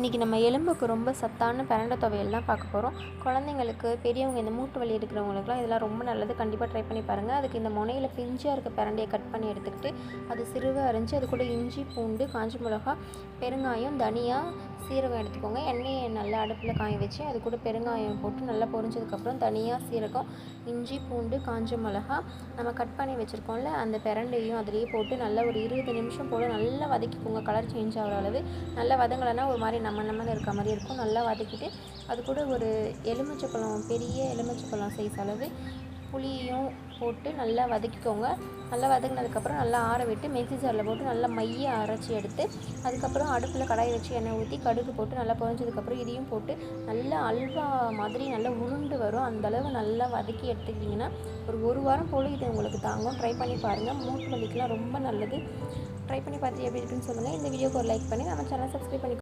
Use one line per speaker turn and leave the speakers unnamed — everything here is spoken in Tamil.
இன்றைக்கி நம்ம எலும்புக்கு ரொம்ப சத்தான பிரண்ட துவையல் தான் பார்க்க போகிறோம் குழந்தைங்களுக்கு பெரியவங்க இந்த மூட்டு வலி இருக்கிறவங்களுக்குலாம் இதெல்லாம் ரொம்ப நல்லது. கண்டிப்பாக ட்ரை பண்ணி பாருங்கள் அதுக்கு இந்த முனையில் பிஞ்சாக இருக்க பிரண்டையை கட் பண்ணி எடுத்துக்கிட்டு அது சிறுவை அரைஞ்சி அது கூட இஞ்சி பூண்டு காஞ்ச மிளகா பெருங்காயம் தனியாக சீரகம் எடுத்துக்கோங்க. எண்ணெயை நல்லா அடுப்பில் காய வச்சு அது கூட பெருங்காயம் போட்டு நல்லா பொரிஞ்சதுக்கப்புறம் தனியாக சீரகம் இஞ்சி பூண்டு காஞ்ச மிளகா நம்ம கட் பண்ணி வச்சுருக்கோம்ல அந்த பிரண்டையும் அதிலேயே போட்டு நல்லா ஒரு இருபது நிமிஷம் போல் நல்லா வதக்கிக்கோங்க. கலர் சேஞ்ச் ஆகிற அளவு. நல்லா வதங்கலைன்னா ஒரு மாதிரி நம்ம நம்ம இருக்க மாதிரி இருக்கும். நல்லா வதக்கிட்டு அது கூட ஒரு எலுமிச்சப்பழம் பெரிய எலுமிச்சப்பழம் சைஸ் அளவு புளியும் போட்டு நல்லா வதக்கிக்கோங்க. நல்லா வதங்கினதுக்கப்புறம் நல்லா ஆற விட்டு மிக்ஸி ஜாரில் போட்டு நல்லா மைய அரைச்சி எடுத்து அதுக்கப்புறம் அடுப்பில் கடாயை வச்சு எண்ணெய் ஊற்றி கடுகு போட்டு நல்லா பொரிஞ்சதுக்கப்புறம் இதையும் போட்டு நல்லா அல்வா மாதிரி நல்லா உருண்டு வரும். அந்த அளவு நல்லா வதக்கி எடுத்துக்கிட்டிங்கன்னா ஒரு ஒரு வாரம் போல் இது உங்களுக்கு தாங்கும். ட்ரை பண்ணி பாருங்கள் மூட்டு வலிக்கெலாம் ரொம்ப நல்லது. ட்ரை பண்ணி பார்த்து எப்படி இருக்குன்னு சொல்லுங்கள் இந்த வீடியோக்கு ஒரு லைக் பண்ணி நம்ம சேனல் சப்ஸ்கிரைப் பண்ணி